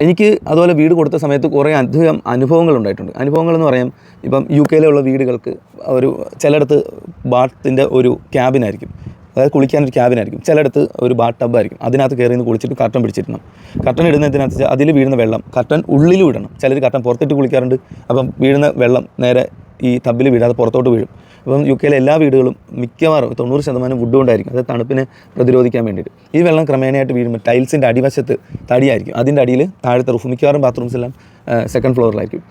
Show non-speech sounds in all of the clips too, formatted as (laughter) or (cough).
എനിക്ക് അതുപോലെ വീട് കൊടുത്ത സമയത്ത് കുറേ അധികം അനുഭവങ്ങൾ ഉണ്ടായിട്ടുണ്ട് അനുഭവങ്ങൾ എന്ന് പറയാം ഇപ്പം യു കെയിലുള്ള വീടുകൾക്ക് ഒരു ചിലയിടത്ത് ബാത്തിന്റെ ഒരു ക്യാബിനായിരിക്കും. അതായത് കുളിക്കാൻ ഒരു ക്യാബിനായിരിക്കും. ചിലയിടത്ത് ഒരു ബാത്ത് ടബായിരിക്കും. അതിനകത്ത് കയറി നിന്ന് കുളിച്ചിട്ട് കർട്ടൻ പിടിച്ചിടണം. കർട്ടൻ ഇടുന്നതിനകത്ത് അതിൽ വീഴുന്ന വെള്ളം കർട്ടൻ ഉള്ളിലും ഇടണം. ചിലർ കർട്ടൻ പുറത്തിട്ട് കുളിക്കാറുണ്ട്. അപ്പം വീഴുന്ന വെള്ളം നേരെ ഈ തബിൽ വീഴാതെ പുറത്തോട്ട് വീഴും. അപ്പം യു കെയിലെ എല്ലാ വീടുകളും മിക്കവാറും തൊണ്ണൂറ് ശതമാനം വുഡ് കൊണ്ടായിരിക്കും. അത് തണുപ്പിനെ പ്രതിരോധിക്കാൻ വേണ്ടിയിട്ട്. ഈ വെള്ളം ക്രമേണയായിട്ട് വീഴുമ്പോൾ ടൈൽസിന്റെ അടിവശത്ത് തടിയായിരിക്കും. അതിന്റെ അടിയിൽ താഴത്തെ റൂഫ് മിക്കവാറും ബാത്റൂംസ് എല്ലാം സെക്കൻഡ് ഫ്ലോറിലായിരിക്കും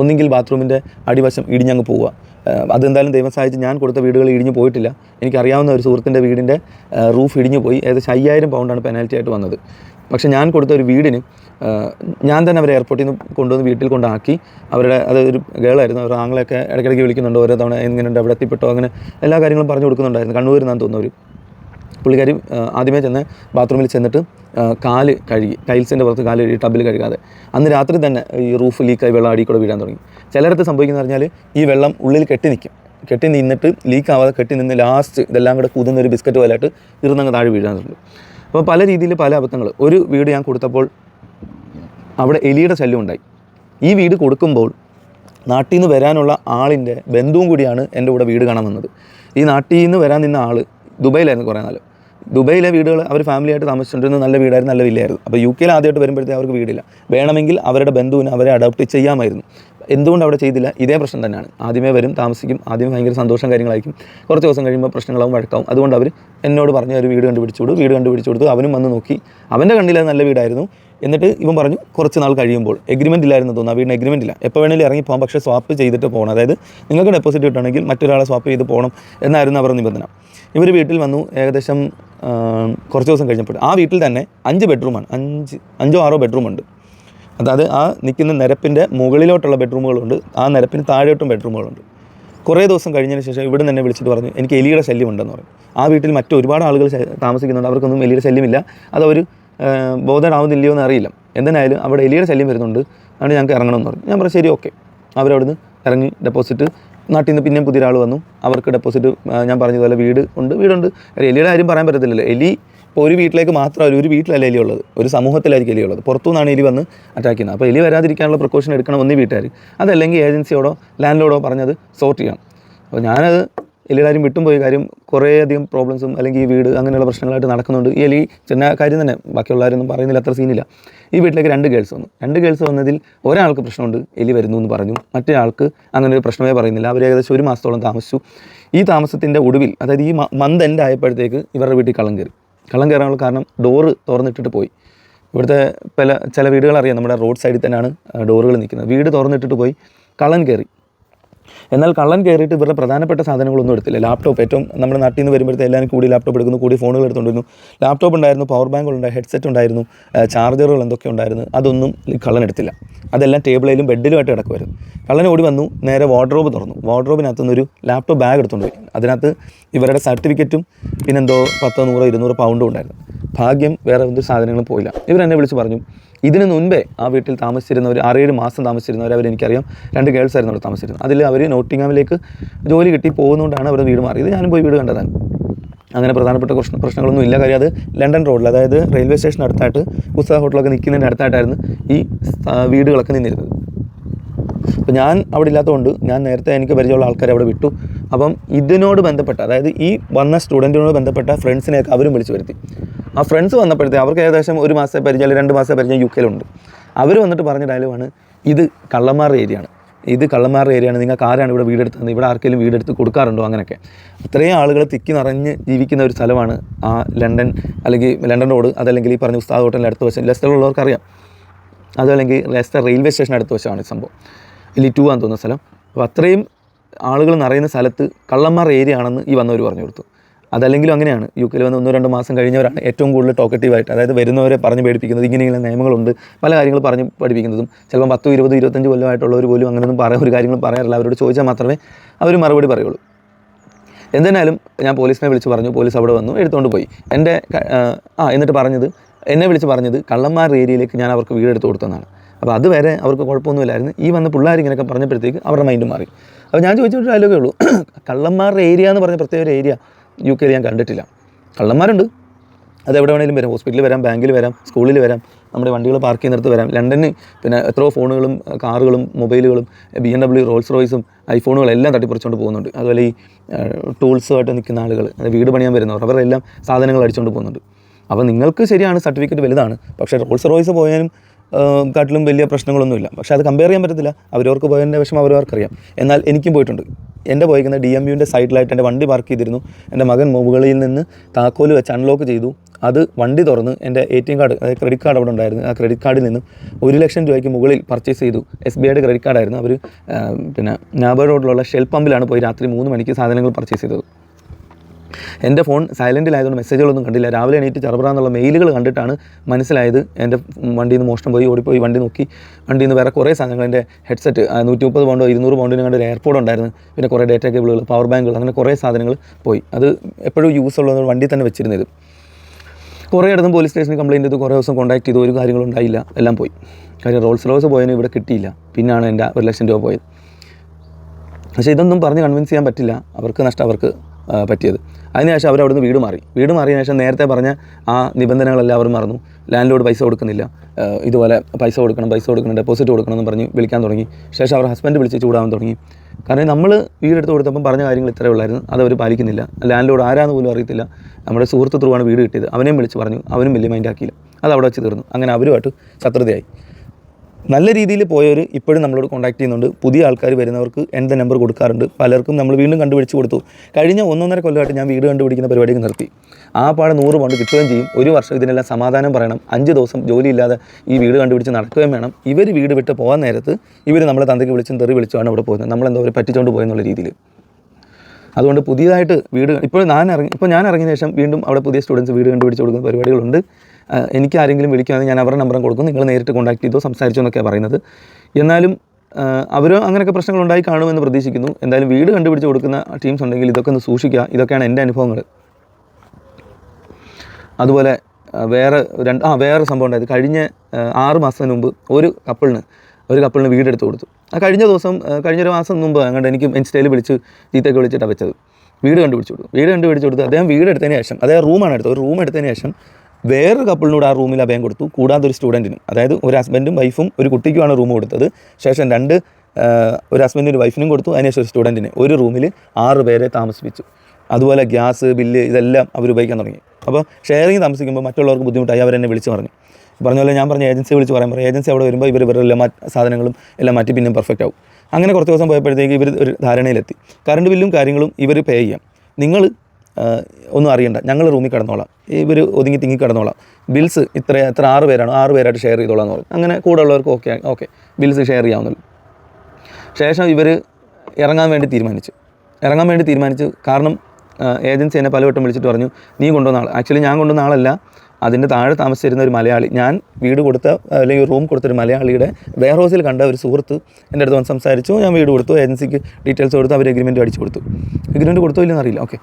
ഒന്നുകിൽ ബാത്റൂമിന്റെ അടിവശം ഇടിഞ്ഞങ്ങ് പോവുക. അതെന്തായാലും ദൈവം സഹായിച്ച് ഞാൻ കൊടുത്ത വീടുകൾ ഇടിഞ്ഞു പോയിട്ടില്ല. എനിക്കറിയാവുന്ന ഒരു സുഹൃത്തിന്റെ വീടിന്റെ റൂഫ് ഇടിഞ്ഞു പോയി. ഏകദേശം അയ്യായിരം പൗണ്ടാണ് പെനാൽറ്റി ആയിട്ട് വന്നത്. പക്ഷേ ഞാൻ കൊടുത്ത ഒരു വീടിന് ഞാൻ തന്നെ അവരെ എയർപോർട്ടിൽ നിന്ന് കൊണ്ടുവന്ന് വീട്ടിൽ കൊണ്ടാക്കി. അവരുടെ അത് ഒരു ഗേളായിരുന്നു അവർ ആങ്ങളെയൊക്കെ ഇടയ്ക്കിടയ്ക്ക് വിളിക്കുന്നുണ്ട്. ഓരോ തവണ എങ്ങനെയുണ്ട് അവിടെ എത്തിപ്പെട്ടോ അങ്ങനെ എല്ലാ കാര്യങ്ങളും പറഞ്ഞു കൊടുക്കുന്നുണ്ടായിരുന്നു. കണ്ണൂരിൽ നിന്നാണ് തോന്നുന്നു പുള്ളിക്കാരി ആദ്യമേ ചെന്ന് ബാത്റൂമിൽ ചെന്നിട്ട് കാൽ കഴുകി ടൈൽസിന്റെ പുറത്ത് കാൽ കഴുകി ടബിൽ കഴുകാതെ. അന്ന് രാത്രി തന്നെ ഈ റൂഫ് ലീക്കായി വെള്ളം അടി കൂടെ വീഴാൻ തുടങ്ങി. ചിലയിടത്ത് സംഭവിക്കുന്നത് പറഞ്ഞാൽ ഈ വെള്ളം ഉള്ളിൽ കെട്ടി നിൽക്കും. കെട്ടി നിന്നിട്ട് ലീക്ക് ആവാതെ കെട്ടി നിന്ന് ലാസ്റ്റ് ഇതെല്ലാം കൂടെ കുതിർന്ന ഒരു ബിസ്ക്കറ്റ് പോലായിട്ട് ഇറുന്നങ്ങ് താഴെ വീഴാറുണ്ട് അപ്പോൾ പല രീതിയിൽ പല അബദ്ധങ്ങൾ. ഒരു വീട് ഞാൻ കൊടുത്തപ്പോൾ അവിടെ എലിയുടെ ശല്യം ഉണ്ടായി. ഈ വീട് കൊടുക്കുമ്പോൾ നാട്ടിൽ നിന്ന് വരാനുള്ള ആളിന്റെ ബന്ധുവും കൂടിയാണ് എന്റെ കൂടെ വീട് കാണാൻ വന്നത്. ഈ നാട്ടിൽ നിന്ന് വരാൻ നിന്ന ആൾ ദുബൈയിലായിരുന്നു കുറേ നാൾ ദുബൈയിലെ വീടുകൾ അവർ ഫാമിലിയായിട്ട് താമസിച്ചുകൊണ്ടിരുന്ന നല്ല വീടായിരുന്നു നല്ല വില്ലയായിരുന്നു അപ്പോൾ യു കെയിൽ ആദ്യമായിട്ട് വരുമ്പോഴത്തേക്ക് അവർക്ക് വീടില്ല. വേണമെങ്കിൽ അവരുടെ ബന്ധുവിന് അവരെ അഡോപ്റ്റ് ചെയ്യാമായിരുന്നു. എന്തുകൊണ്ട് അവിടെ ചെയ്തില്ല? ഇതേ പ്രശ്നം തന്നെയാണ്. ആദ്യമേ വരും താമസിക്കും ആദ്യം ഭയങ്കര സന്തോഷം കാര്യങ്ങളായിരിക്കും. കുറച്ച് ദിവസം കഴിയുമ്പോൾ പ്രശ്നങ്ങളാവും വഴക്കാവും. അതുകൊണ്ട് അവർ എന്നോട് പറഞ്ഞ് ഒരു വീട് കണ്ടുപിടിച്ചു കൊടുത്തു വീട് കണ്ടുപിടിച്ചു കൊടുത്തു. അവനും വന്ന് നോക്കി. അവന്റെ കണ്ണിൽ നല്ല വീടായിരുന്നു. എന്നിട്ട് ഇവൻ പറഞ്ഞു കുറച്ച് നാൾ കഴിയുമ്പോൾ. എഗ്രിമെന്റ് ഇല്ലായിരുന്നു തോന്നുന്നു. ആ വീടിന് എഗ്രിമെന്റ് ഇല്ല. എപ്പോൾ വേണമെങ്കിലും ഇറങ്ങി പോകാം പക്ഷേ സ്വാപ്പ് ചെയ്തിട്ട് പോകണം. അതായത് നിങ്ങൾക്ക് ഡെപ്പോസിറ്റ് കിട്ടണമെങ്കിൽ മറ്റൊരാളെ സ്വാപ്പ് ചെയ്ത് പോകണം എന്നായിരുന്നു അവരുടെ നിബന്ധന. ഇവർ വീട്ടിൽ വന്നു. ഏകദേശം കുറച്ച് ദിവസം കഴിഞ്ഞപ്പോൾ. ആ വീട്ടിൽ തന്നെ അഞ്ച് ബെഡ്റൂമാണ് അഞ്ച് അഞ്ചോ ആറോ ബെഡ്റൂമുണ്ട് അതായത് ആ നിൽക്കുന്ന നിരപ്പിന്റെ മുകളിലോട്ടുള്ള ബെഡ്റൂമുകളുണ്ട് ആ നിരപ്പിന് താഴോട്ടും ബെഡ്റൂമുകളുണ്ട്. കുറേ ദിവസം കഴിഞ്ഞതിന് ശേഷം ഇവിടെ തന്നെ വിളിച്ചിട്ട് പറഞ്ഞു എനിക്ക് എലിയുടെ ശല്യം ഉണ്ടെന്ന് പറയും ആ വീട്ടിൽ മറ്റൊരുപാട് ആളുകൾ താമസിക്കുന്നുണ്ട് അവർക്കൊന്നും എലിയുടെ ശല്യമില്ല. അതവർ ബോധനാവുന്നില്ലയോ എന്ന് അറിയില്ല എന്തിനായാലും അവിടെ എലിയുടെ ശല്യം വരുന്നുണ്ട് അതുകൊണ്ട് ഞങ്ങൾക്ക് ഇറങ്ങണമെന്ന് പറഞ്ഞു. ഞാൻ പറഞ്ഞു ശരി ഓക്കെ. അവരവിടുന്ന് ഇറങ്ങി ഡെപ്പോസിറ്റ് നാട്ടിൽ നിന്ന് പിന്നെയും പുതിയ ആൾ വന്നു. അവർക്ക് ഡെപ്പോസിറ്റ് ഞാൻ പറഞ്ഞതുപോലെ വീട് ഉണ്ട് വീടുണ്ട്. എലിയുടെ കാര്യം പറയാൻ പറ്റത്തില്ലല്ലോ. എലി ഇപ്പോൾ ഒരു വീട്ടിലേക്ക് മാത്രമല്ല ഒരു വീട്ടിലല്ല എലി ഉള്ളത്? ഒരു സമൂഹത്തിലായിരിക്കും എലി ഉള്ളത്. പുറത്തുനിന്നാണ് എലി വന്ന് അറ്റാക്ക് ചെയ്യുന്നത്. അപ്പോൾ എലി വരാതിരിക്കാനുള്ള പ്രിക്കോഷൻ എടുക്കണം ഒന്നീ വീട്ടുകാർ. അതല്ലെങ്കിൽ ഏജൻസിയോടോ ലാൻഡ് ലോഡോ പറഞ്ഞത് സോർട്ട് ചെയ്യണം. അപ്പോൾ ഞാനത് എലിയുടെ വിട്ടും പോയി. കാര്യം കുറേയധികം പ്രോബ്ലംസും അല്ലെങ്കിൽ ഈ വീട് അങ്ങനെയുള്ള പ്രശ്നങ്ങളായിട്ട് നടക്കുന്നുണ്ട്. ഈ എലി ചെന്ന കാര്യം തന്നെ. ബാക്കിയുള്ളവരൊന്നും പറയുന്നില്ല അത്ര സീനില്ല ഈ വീട്ടിലേക്ക് രണ്ട് ഗേൾസ് വന്നു. രണ്ട് ഗേൾസ് വന്നതിൽ ഒരാൾക്ക് പ്രശ്നമുണ്ട്. എലി വരുന്നു എന്ന് പറഞ്ഞു. മറ്റേ ആൾക്ക് അങ്ങനെ ഒരു പ്രശ്നമേ പറയുന്നില്ല. അവർ ഏകദേശം ഒരു മാസത്തോളം താമസിച്ചു. ഈ താമസത്തിന്റെ ഒടുവിൽ അതായത് ഈ മന്ത് എൻഡ് ആയപ്പോഴത്തേക്ക് ഇവരുടെ വീട്ടിൽ കള്ളം കയറി. കള്ളം കയറാനുള്ള കാരണം ഡോറ് തുറന്നിട്ടിട്ട് പോയി. ഇവിടുത്തെ പല ചില വീടുകൾ അറിയാം നമ്മുടെ റോഡ് സൈഡിൽ തന്നെയാണ് ഡോറുകൾ നിൽക്കുന്നത്. വീട് തുറന്നിട്ടിട്ട് പോയി കള്ളൻ കയറി. എന്നാൽ കള്ളൻ കയറിയിട്ട് ഇവരുടെ പ്രധാനപ്പെട്ട സാധനങ്ങളൊന്നും എടുത്തില്ല. ലാപ്ടോപ്പ് ഏറ്റവും നമ്മുടെ നാട്ടിൽ നിന്ന് വരുമ്പോഴത്തെ എല്ലാവരും കൂടി ലാപ്ടോപ്പ് എടുക്കുന്നു. കൂടി ഫോണുകൾ എടുത്തുകൊണ്ടിരുന്നു. ലാപ്ടോപ്പ് ഉണ്ടായിരുന്നു പവർ ബാങ്ക് ഉണ്ടായിരുന്നു ഹെഡ്സെറ്റ് ഉണ്ടായിരുന്നു ചാർജറുകൾ എന്തൊക്കെ ഉണ്ടായിരുന്നു അതൊന്നും കള്ളൻ എടുത്തില്ല. അതെല്ലാം ടേബിളിലും ബെഡിലുമായിട്ട് കിടക്കുമായിരുന്നു കള്ളൻ ഓടി വന്നു നേരെ വാർഡ്രോബ് തുറന്നു. വാർഡ്രോബിനകത്ത് നിന്നൊരു ലാപ്ടോപ്പ് ബാഗ് എടുത്തുകൊണ്ട് പോയി. അതിനകത്ത് ഇവരുടെ സർട്ടിഫിക്കറ്റും പിന്നെന്തോ പത്തോ നൂറോ ഇരുന്നൂറോ പൗണ്ടും ഉണ്ടായിരുന്നു. ഭാഗ്യം വേറെ എന്ത് സാധനങ്ങളും പോയില്ല. ഇവരെന്നെ വിളിച്ച് പറഞ്ഞു ഇതിന് മുൻപേ ആ വീട്ടിൽ താമസിച്ചിരുന്നവർ ആറേഴ് മാസം താമസിച്ചിരുന്നവർ അവർ എനിക്കറിയാം രണ്ട് ഗേൾസ് ആയിരുന്നു അവിടെ താമസിച്ചിരുന്നത്. അതിൽ അവർ നോട്ടിങ്ങാമിലേക്ക് ജോലി കിട്ടി പോകുന്നതുകൊണ്ടാണ് അവരുടെ വീട് മാറിയത്. ഞാനും പോയി വീട് കണ്ടതാണ്. അങ്ങനെ പ്രധാനപ്പെട്ട പ്രശ്ന പ്രശ്നങ്ങളൊന്നും ഇല്ല. കാര്യം അത് ലണ്ടൻ റോഡിൽ അതായത് റെയിൽവേ സ്റ്റേഷൻ അടുത്തായിട്ട് ഉത്സാഹ ഹോട്ടലൊക്കെ നിൽക്കുന്നതിന്റെ അടുത്തായിട്ടായിരുന്നു ഈ വീടുകളൊക്കെ നിന്നിരുന്നത്. അപ്പോൾ ഞാൻ അവിടെ ഇല്ലാത്തതുകൊണ്ട് ഞാൻ നേരത്തെ എനിക്ക് പരിചയമുള്ള ആൾക്കാരെ അവിടെ വിട്ടു. അപ്പം ഇതിനോട് ബന്ധപ്പെട്ട അതായത് ഈ വന്ന സ്റ്റുഡന്റിനോട് ബന്ധപ്പെട്ട ഫ്രണ്ട്സിനെയൊക്കെ അവരും വിളിച്ചു വരുത്തി. ആ ഫ്രണ്ട്സ് വന്നപ്പോഴത്തേ അവർക്ക് ഏകദേശം ഒരു മാസത്തെ പരിചയം അല്ലെങ്കിൽ രണ്ട് മാസത്തെ പരിചയം യു കെയിലുണ്ട് അവർ വന്നിട്ട് പറഞ്ഞ ഡയലോഗാണ് ഇത് കള്ളന്മാരുടെ ഏരിയയാണ് ഇത് കള്ളന്മാരുടെ ഏരിയയാണ് നിങ്ങൾക്ക് ആരാണ് ഇവിടെ വീടെടുത്തത് ഇവിടെ ആർക്കെങ്കിലും വീടെടുത്ത് കൊടുക്കാറുണ്ടോ അങ്ങനെയൊക്കെ. അത്രയും ആളുകൾ തിക്കി നിറഞ്ഞ് ജീവിക്കുന്ന ഒരു സ്ഥലമാണ് ആ ലണ്ടൻ അല്ലെങ്കിൽ ലണ്ടൻ റോഡ് അതല്ലെങ്കിൽ ഈ പറഞ്ഞ ഉസ്താദ് ഹോട്ടലിന്റെ അടുത്ത വശം ലെസ്റ്ററിലുള്ളവർക്ക് അറിയാം അതല്ലെങ്കിൽ ലെസ്റ്റർ റെയിൽവേ സ്റ്റേഷൻ അടുത്ത വശമാണ് സംഭവം. ടു ആണെന്ന് തോന്നുന്ന സ്ഥലം. അപ്പോൾ അത്രയും ആളുകൾ നിറയുന്ന സ്ഥലത്ത് കള്ളന്മാർ ഏരിയ ആണെന്ന് ഈ വന്നവർ പറഞ്ഞു കൊടുത്തു. അതല്ലെങ്കിലും അങ്ങനെയാണ്. യു കെയിൽ വന്ന് ഒന്നോ രണ്ടോ മാസം കഴിഞ്ഞവരാണ് ഏറ്റവും കൂടുതൽ ടോക്കറ്റീവായിട്ട് അതായത് വരുന്നവരെ പറഞ്ഞ് പേടിപ്പിക്കുന്നത് ഇങ്ങനെയുള്ള ഇങ്ങനെ നിയമങ്ങളുണ്ട്. പല കാര്യങ്ങൾ പറഞ്ഞ് പഠിപ്പിക്കുന്നതും ചിലപ്പോൾ പത്തും ഇരുപത് ഇരുപത്തഞ്ച് കൊല്ലമായിട്ടുള്ളവർ പോലും അങ്ങനെയൊന്നും പറയാൻ ഒരു കാര്യങ്ങളും പറയാറില്ല. അവരോട് ചോദിച്ചാൽ മാത്രമേ അവർ മറുപടി പറയുള്ളൂ. എന്തായാലും ഞാൻ പോലീസിനെ വിളിച്ച് പറഞ്ഞു പോലീസ് അവിടെ വന്നു എടുത്തുകൊണ്ട് പോയി. എന്റെ ആ, ആ എന്നിട്ട് പറഞ്ഞത് എന്നെ വിളിച്ച് പറഞ്ഞത് കള്ളന്മാരുടെ ഏരിയയിലേക്ക് ഞാൻ അവർക്ക് വീടെടുത്ത് കൊടുത്തതാണ്. അപ്പോൾ അതുവരെ അവർക്ക് കുഴപ്പമൊന്നുമില്ലായിരുന്നു. ഈ വന്ന പിള്ളേർ ഇങ്ങനെയൊക്കെ പറഞ്ഞപ്പോഴത്തേക്ക് അവരുടെ മൈൻഡ് മാറി. അപ്പോൾ ഞാൻ ചോദിച്ചൊരു ഡയലോഗേ ഉള്ളൂ. (clears throat) കള്ളന്മാരുടെ ഏരിയ എന്ന് പറഞ്ഞ പ്രത്യേക ഒരു ഏരിയ. യു കെയിൽ ഞാൻ കണ്ടിട്ടില്ല. കള്ളന്മാരുണ്ട്. അത് എവിടെ വേണേലും വരാം. ഹോസ്പിറ്റലിൽ വരാം ബാങ്കിൽ വരാം സ്കൂളിൽ വരാം നമ്മുടെ വണ്ടികൾ പാർക്ക് ചെയ്യുന്നിടത്ത് വരാം. ലണ്ടനിൽ പിന്നെ എത്രയോ ഫോണുകളും കാറുകളും മൊബൈലുകളും ബി എം ഡബ്ല്യു റോൾസ് റോയ്സും ഐഫോണുകളും എല്ലാം തട്ടിപ്പറിച്ചുകൊണ്ട് പോകുന്നുണ്ട്. അതുപോലെ ഈ ടൂൾസുമായിട്ട് നിൽക്കുന്ന ആളുകൾ വീട് പണിയാൻ വരുന്നവർ അവരെല്ലാം സാധനങ്ങൾ അടിച്ചുകൊണ്ട് പോകുന്നുണ്ട്. അപ്പോൾ നിങ്ങൾക്ക് ശരിയാണ് സർട്ടിഫിക്കറ്റ് വലുതാണ്. പക്ഷേ റോൾസ് റോയ്സ് പോയാലും കാട്ടിലും വലിയ പ്രശ്നങ്ങളൊന്നുമില്ല. പക്ഷേ അത് കമ്പയർ ചെയ്യാൻ പറ്റത്തില്ല. അവരവർക്ക് പോയതിന്റെ വിഷമം അവരവർക്കറിയാം. എന്നാൽ എനിക്കും പോയിട്ടുണ്ട്. എന്റെ പോയിരിക്കുന്ന ഡി എം യുവിന്റെ സൈഡിലായിട്ട് എന്റെ വണ്ടി പാർക്ക് ചെയ്തിരുന്നു. എന്റെ മകൻ മുകളിൽ നിന്ന് താക്കോൽ വെച്ച് അൺലോക്ക് ചെയ്തു. അത് വണ്ടി തുറന്ന് എന്റെ എ ടി എം കാർഡ് അതായത് ക്രെഡിറ്റ് കാർഡ് അവിടെ ഉണ്ടായിരുന്നു. ആ ക്രെഡിറ്റ് കാർഡിൽ നിന്നും ഒരു ലക്ഷം രൂപയ്ക്ക് മുകളിൽ പർച്ചേസ് ചെയ്തു. എസ് ബി ഐയുടെ ക്രെഡിറ്റ് കാർഡായിരുന്നു അവർ പിന്നെ നാബർ റോഡിലുള്ള ഷെൽ പമ്പിലാണ് പോയി രാത്രി മൂന്ന് മണിക്ക് സാധനങ്ങൾ പർച്ചേസ് ചെയ്തത്. എന്റെ ഫോൺ സൈലന്റിലായതുകൊണ്ട് മെസ്സേജുകളൊന്നും കണ്ടില്ല. രാവിലെ എണീറ്റ് ചെറുപ്ര എന്നുള്ള മെയിലുകൾ കണ്ടിട്ടാണ് മനസ്സിലായത്. എന്റെ വണ്ടിയിൽ നിന്ന് മോഷണം പോയി ഓടിപ്പോയി വണ്ടി നോക്കി. വണ്ടിയിൽ നിന്ന് വേറെ കുറേ സാധനങ്ങൾ എന്റെ ഹെഡ്സെറ്റ് നൂറ്റി മുപ്പത് പൗണ്ടോ ഇരുന്നൂറ് പൗണ്ടിന് കണ്ട് ഒരു എയർപോർട്ട് ഉണ്ടായിരുന്നു. പിന്നെ കുറേ ഡേറ്റ കേബിളുകൾ പവർ ബാങ്കുകൾ അങ്ങനെ കുറേ സാധനങ്ങൾ പോയി. അത് എപ്പോഴും യൂസ് ഉള്ളത് വണ്ടി തന്നെ വെച്ചിരുന്നത്. കുറേ ഇടത്തും പോലീസ് സ്റ്റേഷനിൽ കംപ്ലയിന്റ് ചെയ്ത് കുറേ ദിവസം കോൺടാക്ട് ചെയ്തു ഒരു കാര്യങ്ങളും ഉണ്ടായില്ല. എല്ലാം പോയി. കാര്യം റോൾസ് റോസ് പോയതിന് ഇവിടെ കിട്ടിയില്ല. പിന്നാണ് എന്റെ ഒരു ലക്ഷം രൂപ പോയത്. പക്ഷേ ഇതൊന്നും പറഞ്ഞ് കൺവിൻസ് ചെയ്യാൻ പറ്റില്ല. അവർക്ക് നഷ്ടം അവർക്ക് പറ്റിയത്. അതിനുശേഷം അവർ അവിടുന്ന് വീട് മാറി. വീട് മാറിയതിനു ശേഷം നേരത്തെ പറഞ്ഞ ആ നിബന്ധനകളെല്ലാം അവർ മറന്നു. ലാൻഡ് ലോഡ് പൈസ കൊടുക്കുന്നില്ല. ഇതുപോലെ പൈസ കൊടുക്കണം പൈസ കൊടുക്കണം ഡെപ്പോസിറ്റ് കൊടുക്കണം എന്ന് പറഞ്ഞ് വിളിക്കാൻ തുടങ്ങി. ശേഷം അവർ ഹസ്ബൻഡ് വിളിച്ച് ചൂടാവാൻ തുടങ്ങി. കാരണം നമ്മൾ വീടെടുത്ത് കൊടുത്തപ്പം പറഞ്ഞ കാര്യങ്ങൾ ഇത്രയേ ഉള്ളായിരുന്നു. അതവർ പാലിക്കുന്നില്ല. ലാൻഡ് ലോഡ് ആരാന്ന് പോലും അറിയത്തില്ല. നമ്മുടെ സുഹൃത്ത് ത്രൂവാണ് വീട് കിട്ടിയത്. അവനെയും വിളിച്ച് പറഞ്ഞു. അവനും വലിയ മൈൻഡ് ആക്കിയില്ല. അത് അവിടെ വെച്ച് തീർന്നു. അങ്ങനെ അവരുമായിട്ട് ശത്രുതയായി. നല്ല രീതിയിൽ പോയവർ ഇപ്പോഴും നമ്മളോട് കോൺടാക്ട് ചെയ്യുന്നുണ്ട്. പുതിയ ആൾക്കാർ വരുന്നവർക്ക് എന്റെ നമ്പർ കൊടുക്കാറുണ്ട്. പലർക്കും നമ്മൾ വീണ്ടും കണ്ടുപിടിച്ച് കൊടുത്തു. കഴിഞ്ഞ ഒന്നൊന്നര കൊല്ലമായിട്ട് ഞാൻ വീട് കണ്ടുപിടിക്കുന്ന പരിപാടിക്ക് നിർത്തി. ആ പാടെ നൂറ് പൗണ്ട് കിട്ടുകയും ചെയ്യും. ഒരു വർഷം ഇതിനെല്ലാം സമാധാനം പറയണം. അഞ്ച് ദിവസം ജോലിയില്ലാതെ ഈ വീട് കണ്ടുപിടിച്ച് നടക്കുകയും വേണം. ഇവർ വീട് വിട്ട് പോകാൻ നേരത്ത് ഇവർ നമ്മളെ തന്തയ്ക്ക് വിളിച്ചും തെറി വിളിച്ചുമാണ് അവിടെ പോകുന്നത്. നമ്മളെന്തോ അവർ പറ്റിച്ചുകൊണ്ട് പോയെന്നുള്ള രീതിയിൽ അതുകൊണ്ട് പുതിയതായിട്ട് വീട് ഇപ്പോൾ ഞാൻ ഇറങ്ങി ഇപ്പോൾ ഞാൻ ഇറങ്ങിയ ശേഷം വീണ്ടും അവിടെ പുതിയ സ്റ്റുഡൻസ് വീട് കണ്ടുപിടിച്ച് കൊടുക്കുന്ന പരിപാടികളുണ്ട്. എനിക്ക് ആരെങ്കിലും വിളിക്കുകയാണെങ്കിൽ ഞാൻ അവരുടെ നമ്പറും കൊടുക്കും. നിങ്ങൾ നേരിട്ട് കോൺടാക്ട് ചെയ്തോ സംസാരിച്ചോ എന്നൊക്കെയാണ് പറയുന്നത്. എന്നാലും അവർ അങ്ങനെയൊക്കെ പ്രശ്നങ്ങൾ ഉണ്ടായി കാണുമെന്ന് പ്രതീക്ഷിക്കുന്നു. എന്തായാലും വീട് കണ്ടുപിടിച്ച് കൊടുക്കുന്ന ടീംസ് ഉണ്ടെങ്കിൽ ഇതൊക്കെ ഒന്ന് സൂക്ഷിക്കുക. ഇതൊക്കെയാണ് എന്റെ അനുഭവങ്ങൾ അതുപോലെ വേറെ രണ്ട് ആ വേറെ സംഭവം ഉണ്ടായത് കഴിഞ്ഞ ആറ് മാസത്തിന് മുമ്പ് ഒരു കപ്പിളിന് ഒരു കപ്പിളിന് വീടെടുത്ത് കൊടുത്തു. ആ കഴിഞ്ഞ ദിവസം കഴിഞ്ഞ കഴിഞ്ഞൊരു മാസം മുമ്പ് അങ്ങോട്ട് എനിക്ക് ഇൻസ്റ്റയിൽ വിളിച്ച് ചീത്തയൊക്കെ വിളിച്ചിട്ടാണ് വെച്ചത്. വീട് കണ്ടുപിടിച്ചു കൊടുത്തു. വീട് കണ്ടുപിടിച്ച് കൊടുത്തു അദ്ദേഹം വീട് എടുത്തതിന് ശേഷം അദ്ദേഹം റൂമാണ് എടുത്തത്. ഒരു റൂം എടുത്തതിന് ശേഷം വേറൊരു കപ്പിളിനോട് ആ റൂമിൽ അഭയം കൊടുത്തു. കൂടാതെ ഒരു സ്റ്റുഡന്റിനും അതായത് ഒരു ഹസ്ബൻഡും വൈഫും ഒരു കുട്ടിക്കുമാണ് റൂം കൊടുത്തത്. ശേഷം രണ്ട് ഒരു ഹസ്ബൻഡിനും ഒരു വൈഫിനും കൊടുത്തു. അതിനുശേഷം ഒരു സ്റ്റുഡന്റിന് ഒരു റൂമിൽ ആറ് പേരെ താമസിപ്പിച്ചു. അതുപോലെ ഗ്യാസ് ബില്ല് ഇതെല്ലാം അവർ ഉപയോഗിക്കാൻ തുടങ്ങി. അപ്പോൾ ഷെയറിങ് താമസിക്കുമ്പോൾ മറ്റുള്ളവർക്ക് ബുദ്ധിമുട്ടായി അവരെന്നെ വിളിച്ചു പറഞ്ഞു. പറഞ്ഞ പോലെ ഞാൻ പറഞ്ഞ ഏജൻസി വിളിച്ച് പറയാൻ പറയും ഏജൻസി അവിടെ വരുമ്പോൾ ഇവർ ഇവരുടെ എല്ലാ സാധനങ്ങളും എല്ലാം മാറ്റി പിന്നെ പെർഫെക്റ്റ് ആവും. അങ്ങനെ കുറച്ച് ദിവസം പോയപ്പോഴത്തേക്ക് ഇവർ ഒരു ധാരണയിലെത്തി. കറണ്ട് ബില്ലും കാര്യങ്ങളും ഇവർ പേ ചെയ്യാം. നിങ്ങൾ ഒന്നും അറിയണ്ട. ഞങ്ങൾ റൂമിൽ കിടന്നോളാം. ഇവർ ഒതുങ്ങി തിങ്ങി കിടന്നോളാം. ബിൽസ് ഇത്ര എത്ര ആറ് പേരാണ്. ആറ് പേരായിട്ട് ഷെയർ ചെയ്തോളാം എന്ന് പറഞ്ഞു. അങ്ങനെ കൂടെ ഉള്ളവർക്ക് ഓക്കെ ഓക്കെ. ബിൽസ് ഷെയർ ചെയ്യാവുന്നുള്ളൂ ശേഷം ഇവർ ഇറങ്ങാൻ വേണ്ടി തീരുമാനിച്ചു. ഇറങ്ങാൻ വേണ്ടി തീരുമാനിച്ചു. കാരണം ഏജൻസി എന്നെ പലവട്ടം വിളിച്ചിട്ട് പറഞ്ഞു നീ കൊണ്ടുവന്ന ആൾ ആക്ച്വലി ഞാൻ കൊണ്ടുവന്ന ആളല്ല. അതിന്റെ താഴെ താമസിച്ചിരുന്ന ഒരു മലയാളി ഞാൻ വീട് കൊടുത്ത അല്ലെങ്കിൽ റൂം കൊടുത്തൊരു മലയാളിയുടെ വെയർ ഹൗസിൽ കണ്ട ഒരു സുഹൃത്ത് എന്റെ അടുത്ത് വന്ന് സംസാരിച്ചു. ഞാൻ വീട് കൊടുത്തു ഏജൻസിക്ക് ഡീറ്റെയിൽസ് കൊടുത്ത് അവർ എഗ്രിമെന്റ് അടിച്ചു കൊടുത്തു. എഗ്രിമെന്റ് കൊടുത്തോ ഇല്ലെന്ന് അറിയില്ല ഓക്കെ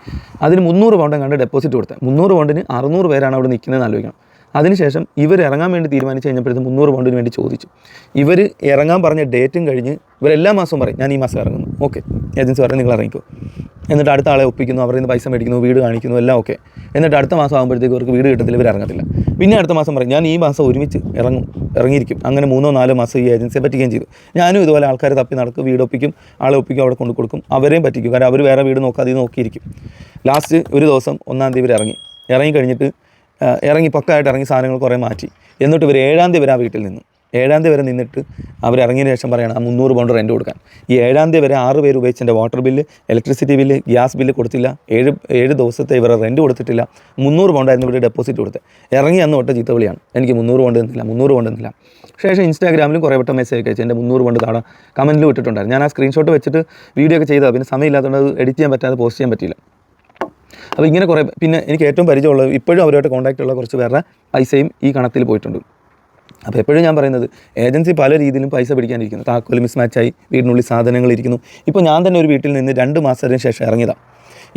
അതിന് മുന്നൂറ് പൗണ്ട് കണ്ട് ഡെപ്പോസിറ്റ് കൊടുത്തത് മുന്നൂറ് പൗണ്ടിന് അറുന്നൂറ് പേരാണ് അവിടെ നിൽക്കുന്നതെന്ന് ആലോചിക്കണം. അതിനുശേഷം ഇവർ ഇറങ്ങാൻ വേണ്ടി തീരുമാനിച്ച് കഴിഞ്ഞപ്പോഴത്തേക്ക് മുന്നൂറ് പൗണ്ടിന് വേണ്ടി ചോദിച്ചു. ഇവർ ഇറങ്ങാൻ പറഞ്ഞ ഡേറ്റും കഴിഞ്ഞ് ഇവരെല്ലാ മാസവും പറയും ഞാൻ ഈ മാസം ഇറങ്ങുന്നു. ഓക്കെ ഏജൻസി പറഞ്ഞ് നിങ്ങൾ ഇറങ്ങിക്കോ. എന്നിട്ട് അടുത്ത ആളെ ഒപ്പിക്കുന്നു അവരിൽ നിന്ന് പൈസ മേടിക്കുന്നു വീട് കാണിക്കുന്നു എല്ലാം ഓക്കെ. എന്നിട്ട് അടുത്ത മാസം ആകുമ്പോഴത്തേക്ക് അവർക്ക് വീട് കിട്ടത്തില്ല ഇവർ ഇറങ്ങത്തില്ല. പിന്നെ അടുത്ത മാസം പറയും ഞാൻ ഈ മാസം ഒരുമിച്ച് ഇറങ്ങും ഇറങ്ങിയിരിക്കും. അങ്ങനെ മൂന്നോ നാലോ മാസം ഈ ഏജൻസിയെ പറ്റിക്കുകയും ചെയ്തു. ഞാനും ഇതുപോലെ ആൾക്കാരെ തപ്പി നടക്കും വീട് ഒപ്പിക്കും ആളെ ഒപ്പിക്കും അവിടെ കൊണ്ടു കൊടുക്കും അവരെയും പറ്റിക്കും. കാരണം അവർ വേറെ വീട് നോക്കാതെ നോക്കിയിരിക്കും. ലാസ്റ്റ് ഒരു ദിവസം ഒന്നാം തീയതി ഇവർ ഇറങ്ങി. ഇറങ്ങി കഴിഞ്ഞിട്ട് ഇറങ്ങി പക്കായിട്ട് ഇറങ്ങി സാധനങ്ങൾ കുറേ മാറ്റി. എന്നിട്ട് ഇവർ ഏഴാം തീയതി വരെ ആ വീട്ടിൽ നിന്നു. ഏഴാം തീയതി വരെ നിന്നിട്ട് അവർ ഇറങ്ങിയതിന് ശേഷം പറയണം ആ മുന്നൂറ് പൗണ്ട് റെന്റ് കൊടുക്കാൻ. ഈ ഏഴാം തീയതി വരെ ആറ് പേര് ഉപയോഗിച്ച് എന്റെ water bill electricity bill gas bill കൊടുത്തില്ല. ഏഴ് ഏഴ് ദിവസത്തെ ഇവരെ റെന്റ് കൊടുത്തിട്ടില്ല. മുന്നൂറ് പൗണ്ടായിരുന്നു ഇവിടെ ഡെപ്പോസിറ്റ് കൊടുത്തത് ഇറങ്ങി അന്ന് തൊട്ട് ചീത്തവിളിയാണ് എനിക്ക് മുന്നൂറ് പൗണ്ട് തന്നില്ല മുന്നൂറ് പൗണ്ട് തന്നില്ല. ശേഷം ഇൻസ്റ്റാഗ്രാമിലും കുറേ വട്ടം മെസ്സേജ് അയച്ചു. എന്റെ മുന്നൂറ് പൗണ്ട് താടാ. കമന്റിൽ ഇട്ടിട്ടുണ്ടായിരുന്നു. ഞാൻ ആ സ്ക്രീൻഷോട്ട് വെച്ചിട്ട് വീഡിയോ ഒക്കെ ചെയ്തതാണ് പിന്നെ സമയമില്ലാത്തതുകൊണ്ട് എഡിറ്റ് ചെയ്യാൻ പറ്റാതെ പോസ്റ്റ് ചെയ്യാൻ പറ്റില്ല അപ്പോൾ ഇങ്ങനെ കുറേ പിന്നെ എനിക്ക് ഏറ്റവും പരിചയമുള്ളത് ഇപ്പോഴും അവരുമായിട്ട് കോൺടാക്റ്റ് ഉള്ള കുറച്ച് പേരുടെ പൈസയും ഈ കണത്തിൽ പോയിട്ടുണ്ട്. അപ്പോൾ എപ്പോഴും ഞാൻ പറയുന്നത് ഏജൻസി പല രീതിയിലും പൈസ പിടിക്കാനിരിക്കുന്നു. താക്കോൽ മിസ് മാച്ചായി വീടിനുള്ളിൽ സാധനങ്ങൾ ഇരിക്കുന്നു. ഇപ്പോൾ ഞാൻ തന്നെ ഒരു വീട്ടിൽ നിന്ന് രണ്ട് മാസത്തിന് ശേഷം ഇറങ്ങിയതാണ്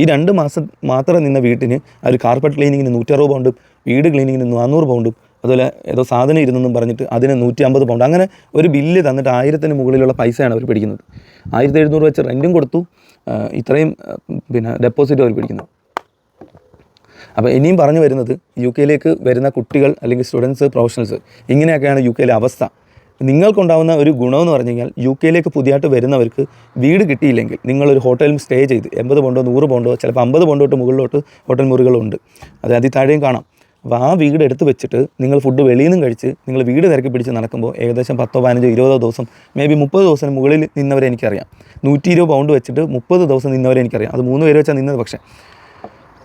ഈ രണ്ട് മാസം മാത്രം നിന്ന വീട്ടിന് ആ ഒരു കാർപ്പറ്റ് ക്ലീനിങ്ങിന് നൂറ്ററുപത് പൗണ്ടും വീട് ക്ലീനിങ്ങിന് നാനൂറ് പൗണ്ടും അതുപോലെ ഏതോ സാധനം ഇരുന്നെന്നും പറഞ്ഞിട്ട് അതിന് നൂറ്റി അമ്പത് പൗണ്ട് അങ്ങനെ ഒരു ബില്ല് തന്നിട്ട് ആയിരത്തിന് മുകളിലുള്ള പൈസയാണ് അവർ പിടിക്കുന്നത്. ആയിരത്തി എഴുന്നൂറ് വെച്ച് റെന്റും കൊടുത്തു. ഇത്രയും പിന്നെ ഡെപ്പോസിറ്റ് അവർ പിടിക്കുന്നു. അപ്പോൾ ഇനിയും പറഞ്ഞു വരുന്നത് യു കെയിലേക്ക് വരുന്ന കുട്ടികൾ അല്ലെങ്കിൽ സ്റ്റുഡൻസ് പ്രൊഫഷണൽസ് ഇങ്ങനെയൊക്കെയാണ് യു കെയിലെ അവസ്ഥ. നിങ്ങൾക്കുണ്ടാവുന്ന ഒരു ഗുണമെന്ന് പറഞ്ഞു കഴിഞ്ഞാൽ യു കെയിലേക്ക് പുതിയതായിട്ട് വരുന്നവർക്ക് വീട് കിട്ടിയില്ലെങ്കിൽ നിങ്ങളൊരു ഹോട്ടലിൽ സ്റ്റേ ചെയ്ത് എൺപത് പോണ്ടോ നൂറ് പോണ്ടോ ചിലപ്പോൾ അമ്പത് പോണ്ടോട്ട് മുകളിലോട്ട് ഹോട്ടൽ മുറികളുണ്ട്. അത് അതി താഴെയും കാണാം. അപ്പോൾ ആ വീട് എടുത്ത് വെച്ചിട്ട് നിങ്ങൾ ഫുഡ് വെളിയിൽ നിന്നും കഴിച്ച് നിങ്ങൾ വീട് തിരക്കി പിടിച്ച് നടക്കുമ്പോൾ ഏകദേശം പത്തോ പതിനഞ്ചോ ഇരുപതോ ദിവസം മേ ബി മുപ്പത് ദിവസം മുകളിൽ നിന്നവരെ എനിക്കറിയാം. നൂറ്റി ഇരുപത് പൗണ്ട് വെച്ചിട്ട് മുപ്പത് ദിവസം നിന്നവരെ എനിക്കറിയാം. അത് മൂന്ന് പേര് വെച്ചാൽ നിന്നത് പക്ഷേ.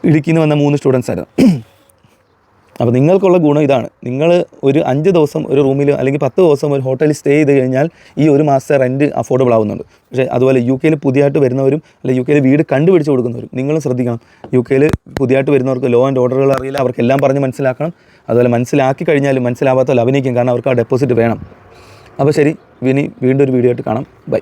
ഇടുക്കിയിൽ നിന്ന് വന്ന മൂന്ന് സ്റ്റുഡൻസ് ആയിരുന്നു. അപ്പോൾ നിങ്ങൾക്കുള്ള ഗുണം ഇതാണ്. നിങ്ങൾ ഒരു അഞ്ച് ദിവസം ഒരു റൂമിൽ അല്ലെങ്കിൽ പത്ത് ദിവസം ഒരു ഹോട്ടലിൽ സ്റ്റേ ചെയ്ത് കഴിഞ്ഞാൽ ഈ ഒരു മാസത്തെ റെന്റ് അഫോർഡബിൾ ആവുന്നുണ്ട്. പക്ഷേ അതുപോലെ യു കെയിൽ പുതിയതായിട്ട് വരുന്നവരും അല്ലെങ്കിൽ യു കെയിൽ വീട് കണ്ടുപിടിച്ച് കൊടുക്കുന്നവരും നിങ്ങളും ശ്രദ്ധിക്കണം. യു കെയിൽ പുതിയതായിട്ട് വരുന്നവർക്ക് ലോ ആൻഡ് ഓർഡറുകൾ അറിയില്ല. അവർക്കെല്ലാം പറഞ്ഞ് മനസ്സിലാക്കണം. അതുപോലെ മനസ്സിലാക്കി കഴിഞ്ഞാലും മനസ്സിലാവാത്തവർ അഭിനയിക്കും. കാരണം അവർക്ക് ആ ഡെപ്പോസിറ്റ് വേണം. അപ്പോൾ ശരി. ഇനി വീണ്ടും ഒരു വീഡിയോ ആയിട്ട് കാണാം. ബൈ